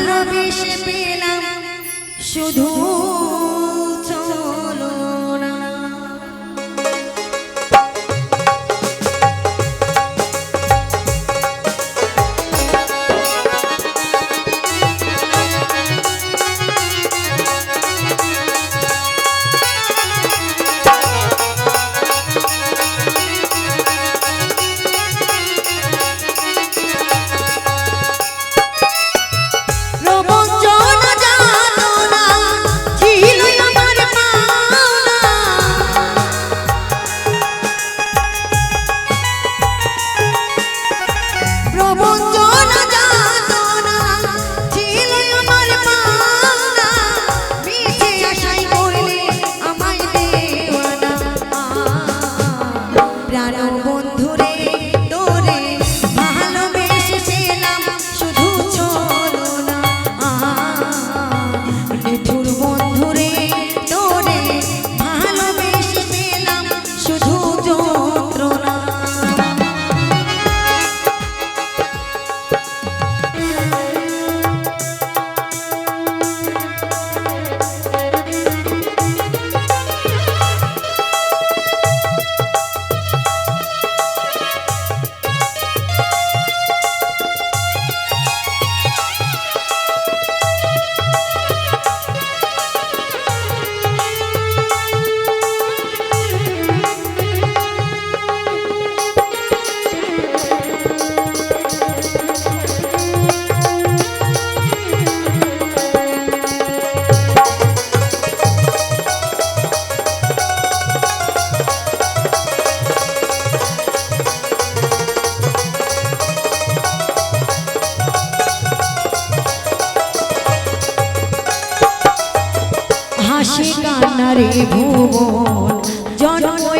ভালোবেসে পেলাম শুধু রে ভুবন জন্ম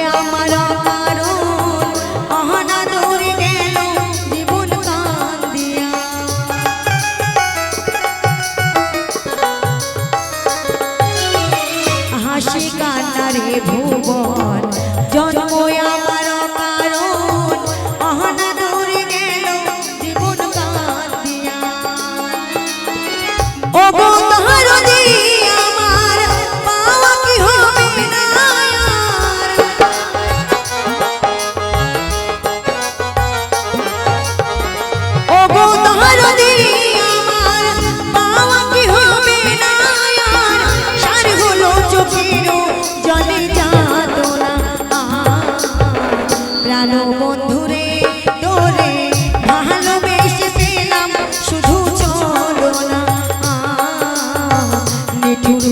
tudo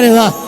রে বাহ। ধন্যবাদ